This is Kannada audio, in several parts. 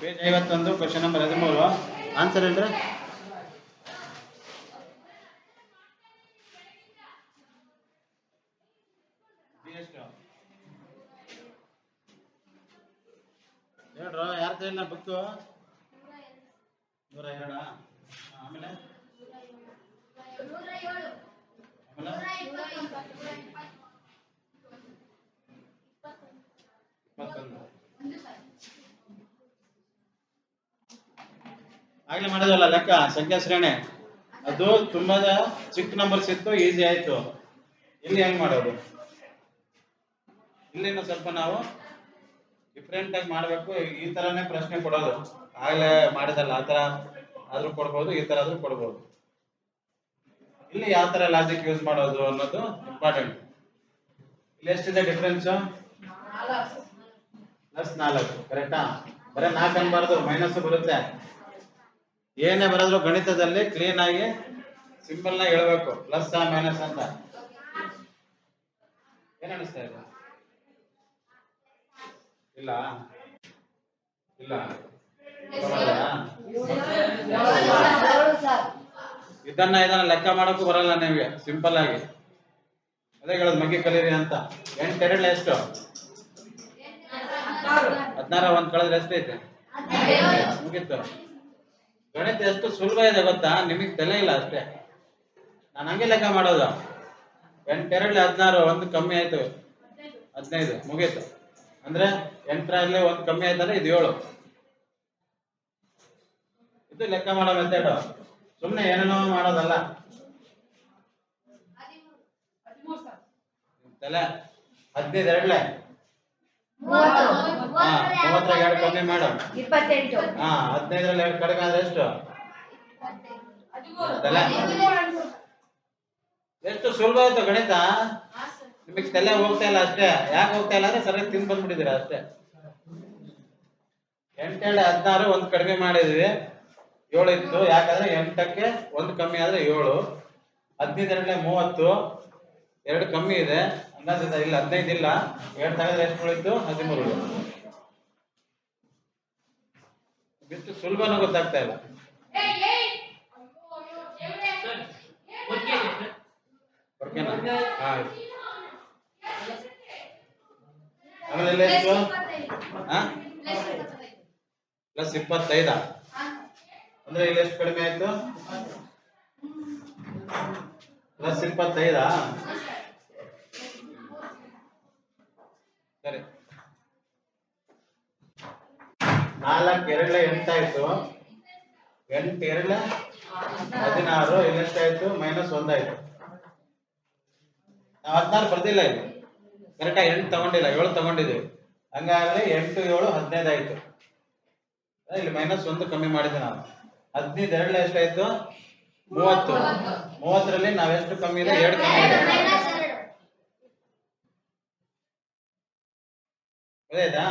ಪೇಜ್ ಐವತ್ತೊಂದು ಕ್ವಶನ್ ನಂಬರ್ ಹದಿಮೂರು. ಆನ್ಸರ್ ಹೇಳ್ರಿ ಹೇಳ್ರ ಯಾರ ಕೈಲಿನ ಬುಕ್ಕು ನೂರ ಎರಡ ಆಮೇಲೆ ಆಮೇಲೆ ಇಪ್ಪತ್ತೊಂದು ಆಗ್ಲೇ ಮಾಡಿದ್ವಲ್ಲ ಲೆಕ್ಕ ಸಂಖ್ಯಾ ಶ್ರೇಣಿ ಅದು ತುಂಬಾ ಚಿಕ್ಕ ನಂಬರ್ಸ್ ಇತ್ತು ಈಸಿ ಆಯ್ತು. ಇಲ್ಲಿ ಹೆಂಗ್ ಮಾಡೋದು? ಇಲ್ಲಿನ ಸ್ವಲ್ಪ ನಾವು ಡಿಫ್ರೆಂಟ್ ಆಗಿ ಮಾಡಬೇಕು. ಈ ತರನೇ ಪ್ರಶ್ನೆ ಕೊಡೋದು. ಆಗ್ಲೇ ಮಾಡಿದಲ್ಲ ಆ ತರ ಆದ್ರೂ ಕೊಡ್ಬೋದು ಈ ತರ ಆದ್ರೂ ಕೊಡ್ಬೋದು. ಇಲ್ಲಿ ಯಾವ ತರ ಲಾಜಿಕ್ ಯೂಸ್ ಮಾಡೋದು ಅನ್ನೋದು ಇಂಪಾರ್ಟೆಂಟ್ ಇಲ್ಲಿ ಎಷ್ಟಿದೆ ಡಿಫ್ರೆನ್ಸ್ ಪ್ಲಸ್ ನಾಲ್ಕು ಕರೆಕ್ಟಾ ಬರೀ ನಾಲ್ಕು ಅನ್ಬಾರ್ದು ಮೈನಸ್ ಬರುತ್ತೆ. ಏನೇ ಬರೋದ್ರು ಗಣಿತದಲ್ಲಿ ಕ್ಲೀನ್ ಆಗಿ ಸಿಂಪಲ್ನ ಹೇಳ್ಬೇಕು. ಪ್ಲಸ್ ಮೈನಸ್ ಅಂತ. ಏನ್ ಅನಿಸ್ತಾ ಇಲ್ಲ ಇಲ್ಲ. ಇಲ್ಲ. ಇದನ್ನ ಇದನ್ನ ಲೆಕ್ಕ ಮಾಡಕ್ಕೂ ಬರಲ್ಲ ನಿಮ್ಗೆ ಸಿಂಪಲ್ ಆಗಿ. ಅದೇ ಹೇಳೋದು ಮಗ್ಗಿ ಕಲೀರಿ ಅಂತ. ಎಂಟೆರಡು ಎಷ್ಟು? ಹದಿನಾರ ಒಂದ್ ಕಳೆದ್ರೆ ಎಷ್ಟೈತೆ? ಮುಗೀತು. ಗಣಿತ ಎಷ್ಟು ಸುಲಭ ಇದೆ ಗೊತ್ತಾ? ನಿಮಗೆ ತಲೆ ಇಲ್ಲ ಅಷ್ಟೇ. ನಾನು ಹಂಗೆ ಲೆಕ್ಕ ಮಾಡೋದು. ಎಂಟೆರಡ್ಲಿ ಹದಿನಾರು ಒಂದು ಕಮ್ಮಿ ಆಯ್ತು. ಹದಿನೈದು ಮುಗೀತು. ಅಂದ್ರೆ ಎಂಟರಲ್ಲಿ ಒಂದು ಕಮ್ಮಿ ಆಯ್ತಂದ್ರೆ ಇದು ಏಳು ಇದು ಲೆಕ್ಕ ಮಾಡೋ ಮೆಥಡ್ ಸುಮ್ಮನೆ ಏನೇನೋ ಮಾಡೋದಲ್ಲ. ತಲೆ ಹದಿನೈದು ಎರಡ್ಲೆ. ಮೂವತ್ತರಾಗ ಎರಡು ಕಮ್ಮಿ ಮಾಡು. ಇಪ್ಪತ್ತೆಂಟು. ಹಾ ಹದಿನೈದರಲ್ಲಿ ಎರಡು ಕಡಿಮೆ ಆದ್ರೆ ಎಷ್ಟು? ತಲೆ. ಎಷ್ಟು ಸುಲಭ ಆಯ್ತು ಗಣಿತ? ನಿಮಗೆ ತಲೆ ಹೋಗ್ತಾ ಇಲ್ಲ ಅಷ್ಟೇ. ಯಾಕೆ ಹೋಗ್ತಾ ಇಲ್ಲ ಅಂದ್ರೆ ಸರಿಯಾಗಿ ತಿಂದು ಬಂದ್ಬಿಟ್ಟಿದ್ದೀರಾ ಅಷ್ಟೇ. ಎಂಟೆರಡು ಹದಿನಾರು ಒಂದು ಕಡಿಮೆ ಮಾಡಿದ್ವಿ. ಏಳು ಇತ್ತು. ಯಾಕಂದ್ರೆ ಎಂಟಕ್ಕೆ ಒಂದು ಕಮ್ಮಿ ಆದ್ರೆ ಏಳು. ಹದಿನೈದರಲ್ಲೇ ಮೂವತ್ತು. ಎರಡು ಕಮ್ಮಿ ಇದೆ. ಹಂಗಂದ್ರೆ ಇಲ್ಲ, ಹದಿನೈದು ಇಲ್ಲ. ಎರಡು ತಗದ್ರೆ ಎಷ್ಟು ಉಳಿತು ಹದಿಮೂರು. ಬಿಟ್ಟು ಸುಲಭನ ಗೊತ್ತಾಗ್ತಾ ಇಲ್ಲ. ಓಕೆನಾ ಆಮೇಲೆ ಎಲ್ಲ ಎಷ್ಟು ಪ್ಲಸ್ ಇಪ್ಪತ್ತೈದ? ಅಂದ್ರೆ ಇಲ್ಲಿ ಎಷ್ಟು ಕಡಿಮೆ ಆಯ್ತು? ಪ್ಲಸ್ ಇಪ್ಪತ್ತೈದಾ ಸರಿ ನಾಲ್ಕು ಎರಡಲೆ ಎಂಟಾಯ್ತು ಎಂಟು ಎರಡಲೆ ಹದಿನಾರು ಎಷ್ಟಾಯ್ತು ಮೈನಸ್ ಒಂದಾಯ್ತು. ನಾವು ಹದಿನಾರು ಬರ್ದಿಲ್ಲ ಇಲ್ಲಿ. ಕರೆಕ್ಟಾಗಿ ಎಂಟು ತಗೊಂಡಿಲ್ಲ, ಏಳು ತಗೊಂಡಿದ್ದೀವಿ. ಹಂಗಾದ್ರೆ ಎಂಟು, ಏಳು ಹದಿನೈದು ಆಯ್ತು ಇಲ್ಲಿ ಮೈನಸ್ ಒಂದು ಕಮ್ಮಿ ಮಾಡಿದ್ದೆ ನಾವು. ಹದಿನೈದು ಎರಡಲೆ ಎಷ್ಟಾಯ್ತು? ಮೂವತ್ತು. ಮೂವತ್ತರಲ್ಲಿ ನಾವೆಷ್ಟು ಕಮ್ಮಿ ಇದೆ ಎರಡು ಕಮ್ಮಿ ಇದೆ ಗೊತ್ತಾಯ್ತಾ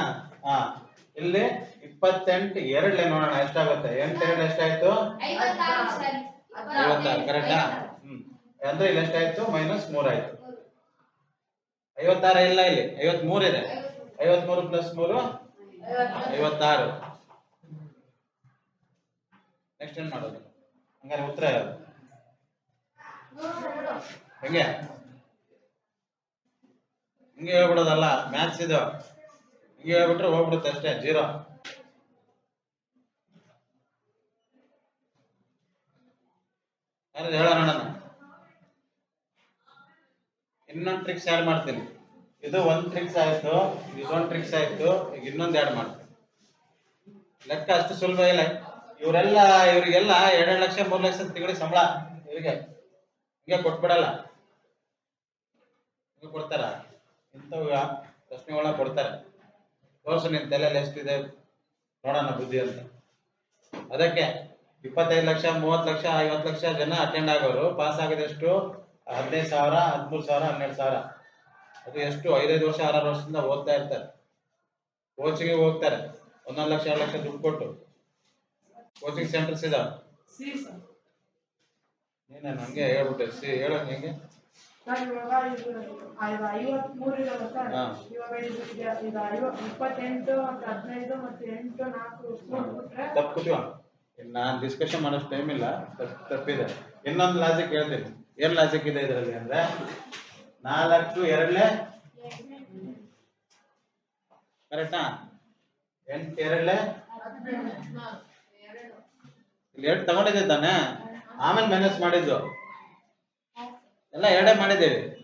ಹಾ. ಇಲ್ಲಿ ಇಪ್ಪತ್ತೆಂಟು ಎರಡ್ಲೆ ನೋಡೋಣ ಎಷ್ಟಾಗುತ್ತೆ? ಎಂಟು ಎರಡು ಎಷ್ಟಾಯ್ತು? ಐವತ್ತಾರು ಕರೆಕ್ಟಾ ಹ್ಮ್. ಅಂದ್ರೆ ಇಲ್ಲಿ ಎಷ್ಟಾಯ್ತು? ಮೈನಸ್ ಮೂರಾಯ್ತು. ಐವತ್ತಾರು ಇಲ್ಲ ಇಲ್ಲಿ. ಐವತ್ಮೂರು ಇದೆ. ಐವತ್ಮೂರು ಪ್ಲಸ್ ಮೂರು? ಐವತ್ತಾರು. ನೆಕ್ಸ್ಟ್ ಏನ್ ಮಾಡೋದು? ಹಂಗಾರೆ ಉತ್ತರ ಯಾವ್ದು ಹೆಂಗೆ? ಹಿಂಗೆ ಹೇಳ್ಬಿಡೋದಲ್ಲ. ಮ್ಯಾಥ್ಸ್ ಇದು. ಹಿಂಗೆ ಹೇಳ್ಬಿಟ್ರೆ ಹೋಗ್ಬಿಡುತ್ತೆ ಅಷ್ಟೇ, ಜೀರೋ. ಹೇಳೋಣ ನಾನು ಇನ್ನೊಂದು ಟ್ರಿಕ್ಸ್ ಆ್ಯಡ್ ಮಾಡ್ತೀನಿ. ಇದು ಒಂದು ಟ್ರಿಕ್ಸ್ ಆಯಿತು ಇದೊಂದು ಟ್ರಿಕ್ಸ್ ಆಯ್ತು, ಈಗ ಇನ್ನೊಂದು ಆ್ಯಡ್ ಮಾಡ್ತೀನಿ. ಲೆಕ್ಕ ಅಷ್ಟು ಸುಲಭ ಇಲ್ಲ. ಇವರೆಲ್ಲ, ಇವರಿಗೆಲ್ಲ ಎರಡೆರಡು ಲಕ್ಷ, ಮೂರು ಲಕ್ಷ ತಿಂಗಳಿಗೆ ಸಂಬಳ. ಇವರಿಗೆ ಹಿಂಗೆ ಕೊಟ್ಬಿಡಲ್ಲ. ಹಿಂಗೆ ಕೊಡ್ತಾರ. ಇಂಥವು ಪ್ರಶ್ನೆಗಳನ್ನ ಕೊಡ್ತಾರೆ. ತೋರ್ಸು ನಿನ್ ತಲೆಯಲ್ಲಿ ಎಷ್ಟಿದೆ ನೋಡೋಣ ಬುದ್ಧಿ ಅಂತ. ಅದಕ್ಕೆ ಇಪ್ಪತ್ತೈದು ಲಕ್ಷ ಮೂವತ್ತು ಲಕ್ಷ ಐವತ್ತು ಲಕ್ಷ ಜನ ಅಟೆಂಡ್ ಆಗೋರು. ಪಾಸ್ ಆಗೋದೆಷ್ಟು? ಹದಿನೈದು ಸಾವಿರ ಹದಿಮೂರು ಸಾವಿರ ಹನ್ನೆರಡು ಸಾವಿರ. ಅದು ಎಷ್ಟು? ಐದೈದು ವರ್ಷ ಆರಾರು ವರ್ಷದಿಂದ ಓದ್ತಾ ಇರ್ತಾರೆ. ಕೋಚಿಂಗ್ ಹೋಗ್ತಾರೆ. ಒಂದೊಂದು ಲಕ್ಷ ಎರಡು ಲಕ್ಷ ದುಡ್ಡು ಕೊಟ್ಟು. ಕೋಚಿಂಗ್ ಸೆಂಟರ್ಸ್ ಇದಾವೆ. ನೀನು ನಂಗೆ ಹೇಳ್ಬಿಟ್ಟೆ. ಸಿ ಹೇಳೋಕೆ ಹೆಂಗೆ? ಇವಾಗ. ಇವಾಗ ಇದು ಇಪ್ಪತ್ತೆಂಟು ಮತ್ತು ಹದಿನೈದು ಮತ್ತು ಎಂಟು ನಾಲ್ಕು ನಾನು ಡಿಸ್ಕಷನ್ ಮಾಡೋಷ್ಟು ಟೈಮ್ ಇಲ್ಲ. ತಪ್ಪು ತಪ್ಪಿದೆ. ಇನ್ನೊಂದು ಲಾಜಿಕ್ ಹೇಳ್ತೀನಿ. ಏನ್ ಲಾಜಿಕ್ ಇದೆ ಇದರಲ್ಲಿ ಅಂದ್ರೆ ನಾಲ್ಕು ಎರಡ್ಲೆ? ಕರೆಕ್ಟಾ ಎಂಟು ಎರಡ್ಲೆ? ಇಲ್ಲಿ ಎರಡು ತಗೊಂಡಿದ್ದೆ ತಾನೆ? ಆಮೇಲೆ ಮೈನಸ್ ಮಾಡಿದ್ದು. ಎಲ್ಲ ಎರಡೇ ಮಾಡಿದ್ದೀವಿ.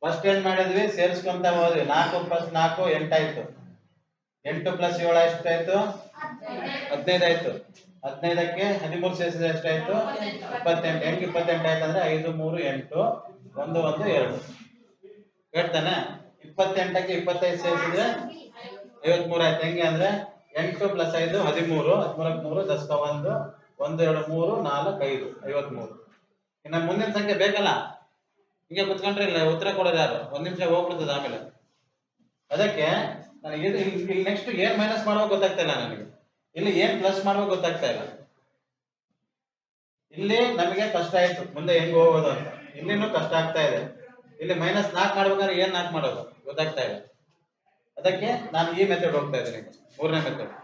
ಫಸ್ಟ್ ಏನ್ ಮಾಡಿದ್ವಿ? ಸೇರಿಸ್ಕೊಂತ ಹೋದ್ವಿ. ನಾಲ್ಕು ಪ್ಲಸ್ ನಾಲ್ಕು ಎಂಟಾಯ್ತು. ಎಂಟು ಪ್ಲಸ್ ಏಳು ಎಷ್ಟಾಯ್ತು? ಹದಿನೈದಾಯ್ತು ಹದಿನೈದಕ್ಕೆ ಹದಿಮೂರು ಸೇರಿಸಿದ್ರೆ ಎಷ್ಟಾಯ್ತು? ಇಪ್ಪತ್ತೆಂಟು. ಎಂಟು ಇಪ್ಪತ್ತೆಂಟು ಆಯ್ತು ಅಂದ್ರೆ ಐದು, ಮೂರು, ಎಂಟು, ಒಂದು ಒಂದು, ಎರಡು. ಹೇಳ್ತಾನೆ. ಇಪ್ಪತ್ತೆಂಟಕ್ಕೆ ಇಪ್ಪತ್ತೈದು ಸೇರಿಸಿದ್ರೆ ಐವತ್ಮೂರು ಆಯ್ತು. ಹೆಂಗೆ ಅಂದ್ರೆ ಎಂಟು ಪ್ಲಸ್ ಐದು, ಹದಿಮೂರು. ಹದಿಮೂರಕ್ಕೆ ಮೂರು, ದಸ್ಕ ಒಂದು ಒಂದು, ಎರಡು, ಮೂರು, ನಾಲ್ಕು, ಐದು, ಐವತ್ಮೂರು. ಇನ್ನು ಮುಂದಿನ ಸಂಖ್ಯೆ ಬೇಕಲ್ಲ? ಹಿಂಗೆ ಕುತ್ಕೊಂಡ್ರೆ ಇಲ್ಲ, ಉತ್ತರ ಕೊಡೋದು ಯಾರು? ಒಂದ್ ನಿಮಿಷ ಹೋಗ್ಬಿಡ್ತದೆ ಆಮೇಲೆ. ಅದಕ್ಕೆ ನನಗೆ ಇಲ್ಲಿ ನೆಕ್ಸ್ಟ್ ಏನ್ ಮೈನಸ್ ಮಾಡುವಾಗ ಗೊತ್ತಾಗ್ತಾ ಇಲ್ಲ ನನಗೆ. ಇಲ್ಲಿ ಏನ್ ಪ್ಲಸ್ ಮಾಡುವಾಗ ಗೊತ್ತಾಗ್ತಾ ಇಲ್ಲ. ಇಲ್ಲಿ ನಮಗೆ ಕಷ್ಟ ಆಯ್ತು, ಮುಂದೆ ಹೆಂಗ್ ಹೋಗೋದು ಅಂತ. ಇಲ್ಲಿನೂ ಕಷ್ಟ ಆಗ್ತಾ ಇದೆ. ಇಲ್ಲಿ ಮೈನಸ್ ನಾಲ್ಕು ಮಾಡ್ಬೇಕಾದ್ರೆ ಏನ್ ನಾಲ್ಕು ಮಾಡೋದು? ಗೊತ್ತಾಗ್ತಾ ಇಲ್ಲ. ಅದಕ್ಕೆ ನಾನು ಈ ಮೆಥಡ್ ಹೋಗ್ತಾ ಇದ್ದೀನಿ. ಮೂರನೇ ಮೆಥಡ್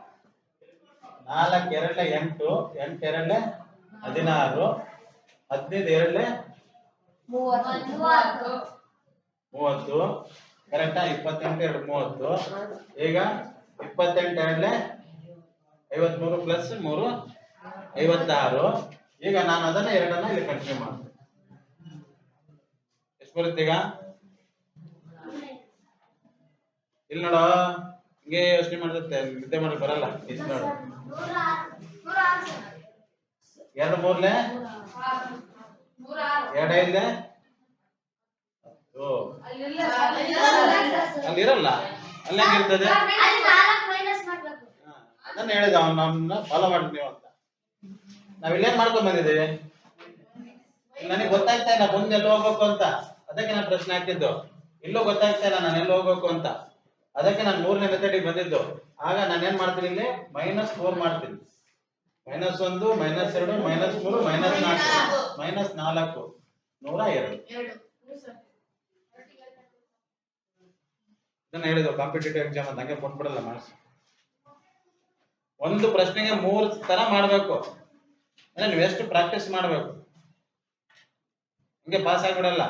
ನಾಲ್ಕು ಎರಡ್ಲೆ ಎಂಟು ಎಂಟು ಎರಡಲೆ ಹದಿನಾರು, ಹದಿನೈದು ಎರಡಲೆ ಮೂವತ್ತು. ಕರೆಕ್ಟಾ ಇಪ್ಪತ್ತೆಂಟು ಎರಡು ಮೂವತ್ತು. ಈಗ ಇಪ್ಪತ್ತೆಂಟು ಎರಡಲೆ ಐವತ್ಮೂರು ಪ್ಲಸ್ ಮೂರು ಐವತ್ತಾರು. ಈಗ ನಾನು ಅದನ್ನ ಎರಡನ್ನ ಇಲ್ಲಿ ಕಂಟಿನ್ಯೂ ಮಾಡ್ತೀನಿ. ಎಷ್ಟು ಬರುತ್ತೆ ಈಗ? ಇಲ್ಲಿ ನೋಡ. ಹಿಂಗೆ ಯೋಚನೆ ಮಾಡಿರುತ್ತೆ ನಿದ್ದೆ ಮಾಡಿ ಬರಲ್ಲ. ಇದು ನೋಡು. ಎರಡು ಮೂರ್ಲೆ ಎರಡು ಅಲ್ಲಿರಲ್ಲ ಅಲ್ಲಿ ಹೆಂಗಿರ್ತದೆ? ಅದನ್ನ ಹೇಳಿದ ಅವ್ನು ನಮ್ಮನ್ನ ಫಾಲೋ ಮಾಡಿ ನೀವು ಅಂತ. ನಾವ್ ಇಲ್ಲೇನ್ ಮಾಡ್ಕೊಂಡ್ ಬಂದಿದ್ದೀವಿ? ನನಗೆ ಗೊತ್ತಾಗ್ತಾ ಇಲ್ಲ ಮುಂದೆ ಎಲ್ಲಿ ಹೋಗ್ಬೇಕು ಅಂತ. ಅದಕ್ಕೆ ನಾನು ಪ್ರಶ್ನೆ ಹಾಕಿದ್ದು. ಇಲ್ಲೂ ಗೊತ್ತಾಗ್ತಾ ಇಲ್ಲ ನಾನು ಎಲ್ಲಿ ಹೋಗ್ಬೇಕು ಅಂತ. ಅದಕ್ಕೆ ನಾನು ಮೂರನೇ ಮೆಥಡಿಗೆ ಬಂದಿದ್ದು. ಆಗ ನಾನು ಏನ್ ಮಾಡ್ತೀನಿ ಇಲ್ಲಿ? ಮೈನಸ್ ಫೋರ್ ಮಾಡ್ತೀನಿ. ಮೈನಸ್ ಒಂದು, ಮೈನಸ್ ಎರಡು, ಮೈನಸ್ ಮೂರು, ಮೈನಸ್ ನಾಲ್ಕು. ಮೈನಸ್ ನಾಲ್ಕು. ನೂರ ಎರಡು. ಇದನ್ನ ಹೇಳಿದ್ರು ಕಾಂಪಿಟೇಟಿವ್ ಎಕ್ಸಾಮ್ ಅಂತ. ಹಂಗೆ ಕೊಟ್ಬಿಡಲ್ಲ ಮಾರ್ಕ್ಸ್ ಒಂದು ಪ್ರಶ್ನೆಗೆ ಮೂರು ತರ ಮಾಡ್ಬೇಕು. ಅಂದ್ರೆ ನೀವು ಎಷ್ಟು ಪ್ರಾಕ್ಟೀಸ್ ಮಾಡ್ಬೇಕು? ಹಂಗೆ ಪಾಸ್ ಆಗ್ಬಿಡಲ್ಲ.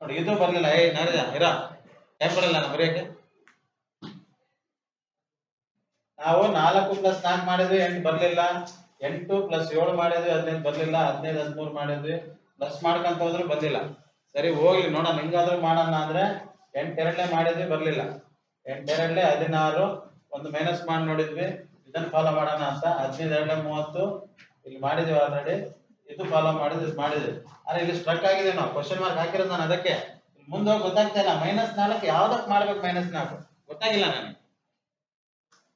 ನೋಡಿ, ಇದು ಬರ್ಲಿಲ್ಲ. ಏ ನಾರಿದ ಇರ. ಟೈಮ್ ಬರಲ್ಲ ನಾನು ಬರೆಯಕ್ಕೆ? ನಾವು ನಾಲ್ಕು ಪ್ಲಸ್ ನಾಲ್ಕು ಮಾಡಿದ್ವಿ, ಎಂಟು ಬರ್ಲಿಲ್ಲ. ಎಂಟು ಪ್ಲಸ್ ಏಳು ಮಾಡಿದ್ವಿ, ಹದಿನೈದು ಬರ್ಲಿಲ್ಲ, ಹದಿನೈದು, ಹದಿಮೂರು ಮಾಡಿದ್ವಿ. ಪ್ಲಸ್ ಮಾಡ್ಕೊಂತ ಹೋದ್ರು ಬಂದಿಲ್ಲ ಸರಿ, ಹೋಗ್ಲಿ, ನೋಡೋಣ, ಹಿಂಗಾದ್ರೂ ಮಾಡೋಣ ಅಂದ್ರೆ ಎಂಟೆರಡನೇ ಮಾಡಿದ್ವಿ, ಬರ್ಲಿಲ್ಲ. ಎಂಟೆರಡಲೆ ಹದಿನಾರು, ಒಂದು ಮೈನಸ್ ಮಾಡಿ ನೋಡಿದ್ವಿ. ಇದನ್ನ ಫಾಲೋ ಮಾಡೋಣ ಅಂತ. ಹದಿನೈದು, ಎರಡಲೆ ಮೂವತ್ತು. ಇಲ್ಲಿ ಮಾಡಿದ್ವಿ ಆಲ್ರೆಡಿ ಇದು ಫಾಲೋ ಮಾಡಿದ್ವಿ, ಇದು ಮಾಡಿದ್ವಿ. ಆದ್ರೆ ಇಲ್ಲಿ ಸ್ಟ್ರಕ್ ಆಗಿದೆ ನಾವು. ಕ್ವಶನ್ ಮಾರ್ಕ್ ಹಾಕಿರೋದು ನಾನು ಅದಕ್ಕೆ. ಮುಂದೆ ಹೋಗಿ ಗೊತ್ತಾಗ್ತಾ ಇಲ್ಲ. ಮೈನಸ್ ನಾಲ್ಕು ಯಾವ್ದಕ್ ಮಾಡ್ಬೇಕು ಮೈನಸ್ ನಾಲ್ಕು? ಗೊತ್ತಾಗಿಲ್ಲ ನನಗೆ.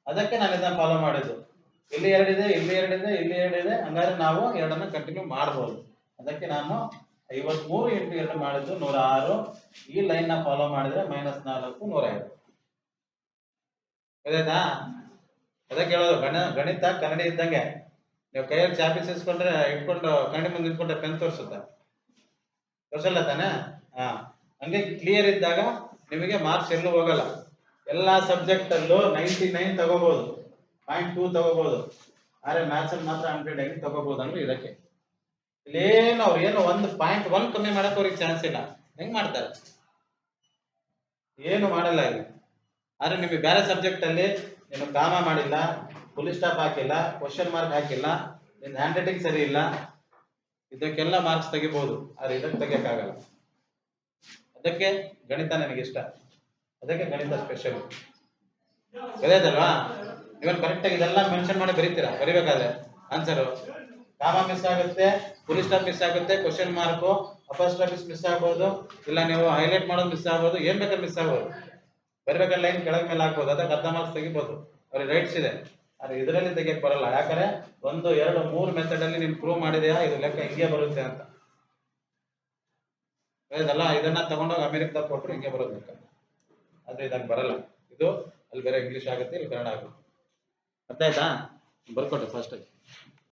ಅದಕ್ಕೆ ನಾನು ಇದನ್ನ ಫಾಲೋ ಮಾಡಿದ್ದು. ಇಲ್ಲಿ ಎರಡಿದೆ ಇಲ್ಲಿ ಎರಡಿದೆ ಇಲ್ಲಿ ಎರಡಿದೆ ಹಂಗಾದ್ರೆ ನಾವು ಎರಡನ್ನ ಕಂಟಿನ್ಯೂ ಮಾಡಬಹುದು ಅದಕ್ಕೆ ನಾನು ಐವತ್ಮೂರು ಇಂಟು ಎರಡು ಮಾಡಿದ್ದು ನೂರ ಆರು ಈ ಲೈನ್ನ ಫಾಲೋ ಮಾಡಿದ್ರೆ ಮೈನಸ್ ನಾಲ್ಕು ನೂರ ಐದು ಗೊತ್ತಾಯ್ತಾ ಅದಕ್ಕೆ ಹೇಳೋದು ಗಣ, ಗಣಿತ ಕನ್ನಡಿ ಇದ್ದಂಗೆ. ನೀವು ಕೈಯಲ್ಲಿ ಚಾಪಿಸ್ ಇಸ್ಕೊಂಡ್ರೆ ಇಟ್ಕೊಂಡು, ಕನ್ನಡಿ ಮುಂದೆ ನಿಂತ್ಕೊಂಡ್ರೆ ಪೆನ್ ತೋರಿಸುತ್ತೆ? ತೋರಿಸಲ್ಲ ತಾನೆ? ಹಾ. ಹಂಗೆ ಕ್ಲಿಯರ್ ಇದ್ದಾಗ ನಿಮಗೆ ಮಾರ್ಕ್ಸ್ ಎಲ್ಲೂ ಹೋಗಲ್ಲ. ಎಲ್ಲಾ ಸಬ್ಜೆಕ್ಟ್ ಅಲ್ಲೂ ನೈಂಟಿ ನೈನ್ ತಗೋಬಹುದು ಪಾಯಿಂಟ್ ಟೂ ತಗೋಬಹುದು ಆದ್ರೆ ಮ್ಯಾಥ್ಸ್ ಅಲ್ಲಿ ಮಾತ್ರ ಹಂಡ್ರೆಡ್ ಹೆಂಗ್ ತಗೋಬಹುದು ಅಂದ್ರೆ ಇದಕ್ಕೆ. ಇಲ್ಲೇನು ಅವ್ರು ಏನು ಒಂದು ಪಾಯಿಂಟ್ ಒನ್ ಕಮ್ಮಿ ಮಾಡಕ್ ಅವ್ರಿಗೆ ಚಾನ್ಸ್ ಇಲ್ಲ. ಹೆಂಗ್ ಮಾಡ್ತಾರೆ? ಏನು ಮಾಡಲ್ಲ ಇಲ್ಲಿ. ಆದ್ರೆ ನಿಮಗೆ ಬೇರೆ ಸಬ್ಜೆಕ್ಟ್ ಅಲ್ಲಿ ನೀನು ಕಾಮ ಮಾಡಿಲ್ಲ ಫುಲ್ ಸ್ಟಾಪ್ ಹಾಕಿಲ್ಲ ಕ್ವಶನ್ ಮಾರ್ಕ್ ಹಾಕಿಲ್ಲ ನಿನ್ನ ಹ್ಯಾಂಡ್ ರೈಟಿಂಗ್ ಸರಿ ಇಲ್ಲ, ಇದಕ್ಕೆಲ್ಲ ಮಾರ್ಕ್ಸ್ ತೆಗಿಬಹುದು ಆದ್ರೆ ಇದಕ್ಕೆ ತೆಗಿಯಕ್ಕಾಗಲ್ಲ. ಅದಕ್ಕೆ ಗಣಿತ ನನಗಿಷ್ಟ. ಅದಕ್ಕೆ ಗಣಿತ ಸ್ಪೆಷಲ್ ಗೊತ್ತಾಯ್ತಲ್ವಾ ಇವನ್ ಕರೆಕ್ಟ್ ಆಗಿ ಇದೆಲ್ಲ ಮೆನ್ಷನ್ ಮಾಡಿ ಬರೀತೀರಾ? ಬರಿಬೇಕಾದ್ರೆ? ಆನ್ಸರ್ ಕಾಮ ಮಿಸ್ ಆಗುತ್ತೆ ಫುಲ್ ಸ್ಟಾಪ್ ಮಿಸ್ ಆಗುತ್ತೆ ಕ್ವಶನ್ ಮಾರ್ಕು ಆಫೀಸ್ ಮಿಸ್ ಆಗ್ಬೋದು. ಇಲ್ಲ ನೀವು ಹೈಲೈಟ್ ಮಾಡೋದು ಮಿಸ್ ಆಗ್ಬೋದು. ಏನ್ ಬೇಕಾದ್ರೆ ಮಿಸ್ ಆಗ್ಬೋದು. ಬರಿಬೇಕಾದ್ರೆ ಲೈನ್ ಕೆಳಗ್ ಮೇಲೆ ಹಾಕ್ಬೋದು. ಅದಕ್ಕೆ ಅರ್ಧ ಮಾರ್ಕ್ಸ್ ತೆಗಿಬೋದು. ಅವ್ರಿಗೆ ರೈಟ್ಸ್ ಇದೆ. ಆದ್ರೆ ಇದರಲ್ಲಿ ತೆಗಿಯಕ್ ಬರಲ್ಲ. ಯಾಕಂದ್ರೆ ಒಂದು, ಎರಡು, ಮೂರು ಮೆಥಡ್ ಅಲ್ಲಿ ನೀನು ಪ್ರೂವ್ ಮಾಡಿದೆಯಾ? ಇದು ಲೆಕ್ಕ ಹಿಂಗೆ ಬರುತ್ತೆ ಅಂತ. ಇದನ್ನ ತಗೊಂಡೋಗಿ ಅಮೆರಿಕದಾಗ ಕೊಟ್ಟರು ಹಿಂಗೆ ಲೆಕ್ಕ. ಆದ್ರೆ ಇದಾಗ ಬರಲ್ಲ. ಇದು ಅಲ್ಲಿ ಬೇರೆ ಇಂಗ್ಲಿಷ್ ಆಗುತ್ತೆ, ಇಲ್ಲಿ ಕನ್ನಡ ಆಗುತ್ತೆ. ಅರ್ಥ ಆಯ್ತಾ? ಬರ್ಕೊಟ್ಟೆ ಫಸ್ಟ್